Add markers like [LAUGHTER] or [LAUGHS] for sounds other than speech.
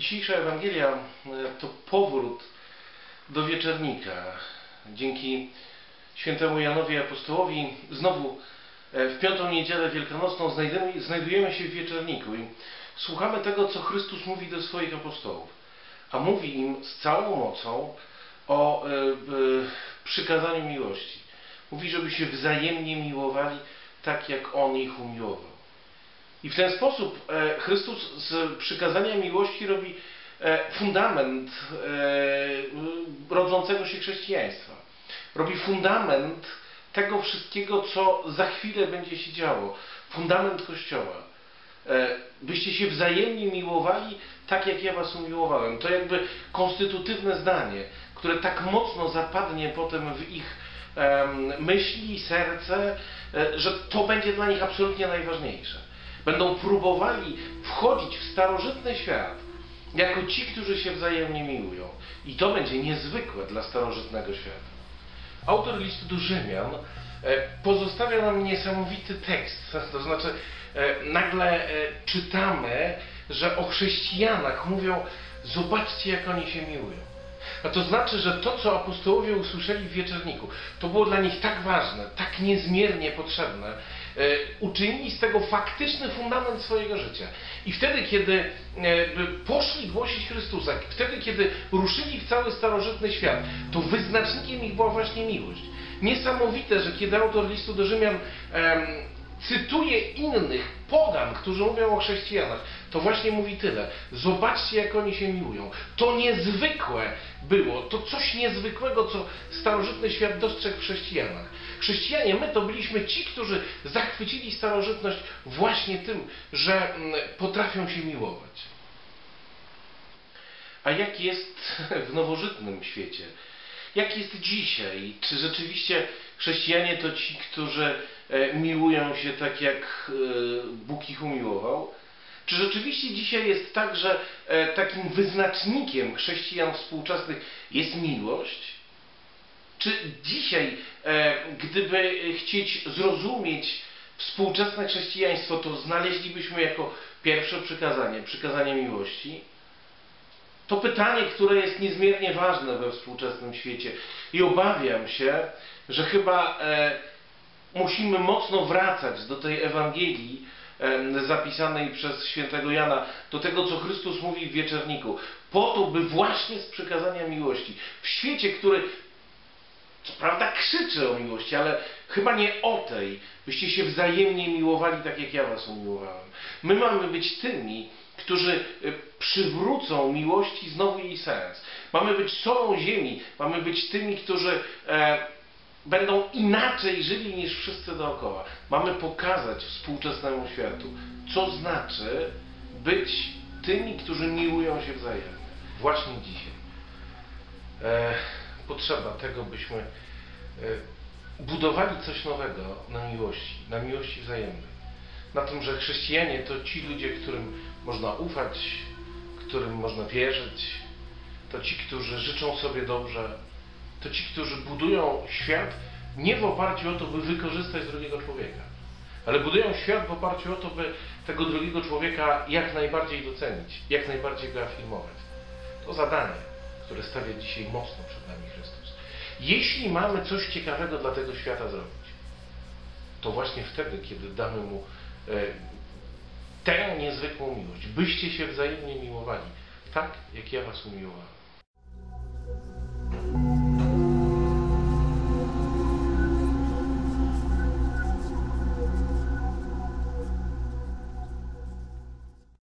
Dzisiejsza Ewangelia e, to powrót do wieczernika. Dzięki świętemu Janowi Apostołowi znowu e, w piątą niedzielę wielkanocną znajdujemy, się w wieczerniku i słuchamy tego, co Chrystus mówi do swoich apostołów. A mówi im z całą mocą o e, przykazaniu miłości. Mówi, żeby się wzajemnie miłowali tak, jak On ich umiłował. I w ten sposób e, Chrystus z przykazania miłości robi e, fundament e, rodzącego się chrześcijaństwa. Robi fundament tego wszystkiego, co za chwilę będzie się działo. Fundament Kościoła. Byście się wzajemnie miłowali tak, jak ja was umiłowałem. To jakby konstytutywne zdanie, które tak mocno zapadnie potem w ich myśli, serce, że to będzie dla nich absolutnie najważniejsze. Będą próbowali wchodzić w starożytny świat jako ci, którzy się wzajemnie miłują. I to będzie niezwykłe dla starożytnego świata. Autor listu do Rzymian e, pozostawia nam niesamowity tekst. [LAUGHS] To znaczy, e, nagle e, czytamy, że o chrześcijanach mówią: Zobaczcie, jak oni się miłują. A to znaczy, że to, co apostołowie usłyszeli w wieczerniku, to było dla nich tak ważne, tak niezmiernie potrzebne, e, uczynili z tego faktyczny fundament swojego życia. I wtedy, kiedy e, poszli głosić Chrystusa, wtedy, kiedy ruszyli w cały starożytny świat, to wyznacznikiem ich była właśnie miłość. Niesamowite, że kiedy autor listu do Rzymian cytuje innych pogan, którzy mówią o chrześcijanach, to właśnie mówi tyle. Zobaczcie, jak oni się miłują. To niezwykłe było, to coś niezwykłego, co starożytny świat dostrzegł w chrześcijanach. Chrześcijanie, my to byliśmy ci, którzy zachwycili starożytność właśnie tym, że mm, potrafią się miłować. A jak jest [LAUGHS] w nowożytnym świecie? Jak jest dzisiaj? Czy rzeczywiście chrześcijanie to ci, którzy e, miłują się tak, jak e, Bóg ich umiłował? Czy rzeczywiście dzisiaj jest tak, że e, takim wyznacznikiem chrześcijan współczesnych jest miłość? Czy dzisiaj, gdyby chcieć zrozumieć współczesne chrześcijaństwo, to znaleźlibyśmy jako pierwsze przykazanie, przykazanie miłości? To pytanie, które jest niezmiernie ważne we współczesnym świecie i obawiam się, że chyba e, musimy mocno wracać do tej Ewangelii e, zapisanej przez świętego Jana, do tego, co Chrystus mówi w wieczerniku, po to, by właśnie z przykazania miłości, w świecie, który co prawda krzyczy o miłości, ale chyba nie o tej, byście się wzajemnie miłowali tak, jak ja was umiłowałem. My mamy być tymi, którzy y, przywrócą miłości znowu jej sens. Mamy być solą ziemi, mamy być tymi, którzy e, będą inaczej żyli niż wszyscy dookoła. Mamy pokazać współczesnemu światu, co znaczy być tymi, którzy miłują się wzajemnie. Właśnie dzisiaj. E, potrzeba tego, byśmy e, budowali coś nowego na miłości, na miłości wzajemnej. Na tym, że chrześcijanie to ci ludzie, którym można ufać, którym można wierzyć, to ci, którzy życzą sobie dobrze, to ci, którzy budują świat nie w oparciu o to, by wykorzystać drugiego człowieka, ale budują świat w oparciu o to, by tego drugiego człowieka jak najbardziej docenić, jak najbardziej go afirmować. To zadanie, które stawia dzisiaj mocno przed nami Chrystus. Jeśli mamy coś ciekawego dla tego świata zrobić, to właśnie wtedy, kiedy damy mu E, tę niezwykłą miłość, byście się wzajemnie miłowali, tak jak ja was umiłowałem.